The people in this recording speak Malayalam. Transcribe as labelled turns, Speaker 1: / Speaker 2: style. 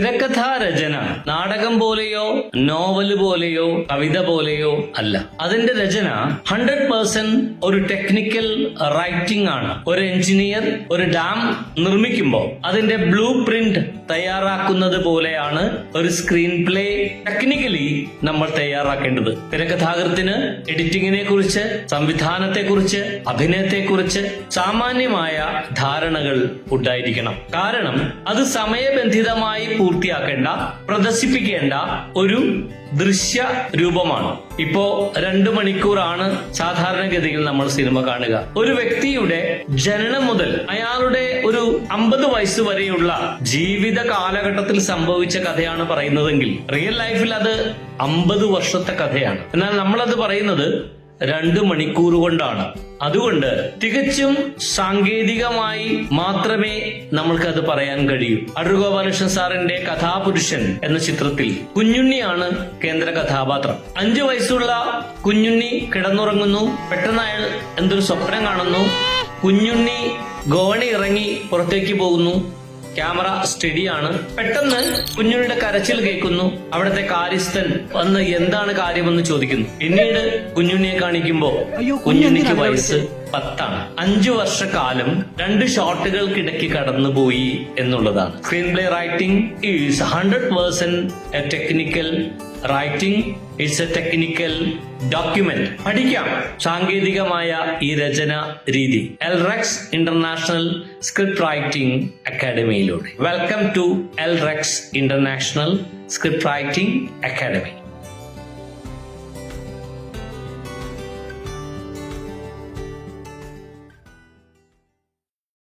Speaker 1: തിരക്കഥാരചന. നാടകം പോലെയോ നോവൽ പോലെയോ കവിത പോലെയോ അല്ല. അതിന്റെ രചന ഹൺഡ്രഡ് പേഴ്സെന്റ് ഒരു ടെക്നിക്കൽ റൈറ്റിംഗ് ആണ്. ഒരു എഞ്ചിനീയർ ഒരു ഡാം നിർമ്മിക്കുമ്പോൾ അതിന്റെ ബ്ലൂ പ്രിന്റ് തയ്യാറാക്കുന്നത് പോലെയാണ് ഒരു സ്ക്രീൻ പ്ലേ ടെക്നിക്കലി നമ്മൾ തയ്യാറാക്കേണ്ടത്. തിരക്കഥാകൃത്തിന് എഡിറ്റിങ്ങിനെ കുറിച്ച് സംവിധാനത്തെ കുറിച്ച് അഭിനയത്തെ കുറിച്ച് സാമാന്യമായ ധാരണകൾ ഉണ്ടായിരിക്കണം. കാരണം അത് സമയബന്ധിതമായി പൂർത്തിയാക്കേണ്ട പ്രദർശിപ്പിക്കേണ്ട ഒരു ദൃശ്യ രൂപമാണ്. ഇപ്പോ രണ്ടു മണിക്കൂറാണ് സാധാരണഗതിയിൽ നമ്മൾ സിനിമ കാണുക. ഒരു വ്യക്തിയുടെ ജനനം മുതൽ അയാളുടെ ഒരു അമ്പത് വയസ്സ് വരെയുള്ള ജീവിത കാലഘട്ടത്തിൽ സംഭവിച്ച കഥയാണ് പറയുന്നതെങ്കിൽ റിയൽ ലൈഫിൽ അത് അമ്പത് വർഷത്തെ കഥയാണ്. എന്നാൽ നമ്മളത് പറയുന്നത് രണ്ട് മണിക്കൂർ കൊണ്ടാണ്. അതുകൊണ്ട് തികച്ചും സാങ്കേതികമായി മാത്രമേ നമ്മൾക്കത് പറയാൻ കഴിയൂ. അടൂർ ഗോപാലകൃഷ്ണൻ സാറിന്റെ കഥാപുരുഷൻ എന്ന ചിത്രത്തിൽ കുഞ്ഞുണ്ണിയാണ് കേന്ദ്ര കഥാപാത്രം. അഞ്ചു വയസ്സുള്ള കുഞ്ഞുണ്ണി കിടന്നുറങ്ങുന്നു. പെട്ടെന്ന് അയാൾ എന്തൊരു സ്വപ്നം കാണുന്നു. കുഞ്ഞുണ്ണി ഗോണി ഇറങ്ങി പുറത്തേക്ക് പോകുന്നു. ക്യാമറ സ്റ്റഡിയാണ്. പെട്ടെന്ന് കുഞ്ഞുണ്ണിയുടെ കരച്ചിൽ കേൾക്കുന്നു. അവിടുത്തെ കാര്യസ്ഥൻ വന്ന് എന്താണ് കാര്യമെന്ന് ചോദിക്കുന്നു. പിന്നീട് കുഞ്ഞുണ്ണിയെ കാണിക്കുമ്പോ കുഞ്ഞുണ്ണിക്ക് വയസ്സ്? പത്താണ്. അഞ്ചു വർഷക്കാലം രണ്ട് ഷോട്ടുകൾക്കിടയ്ക്ക് കടന്നുപോയി എന്നുള്ളതാണ്. Screenplay writing is hundred percent a technical writing it's a technical document പഠിക്കാം. സാങ്കേതികമായ ഈ രചന രീതി. Elrex international script writing അക്കാഡമിയിലൂടെ welcome to Elrex international script writing academy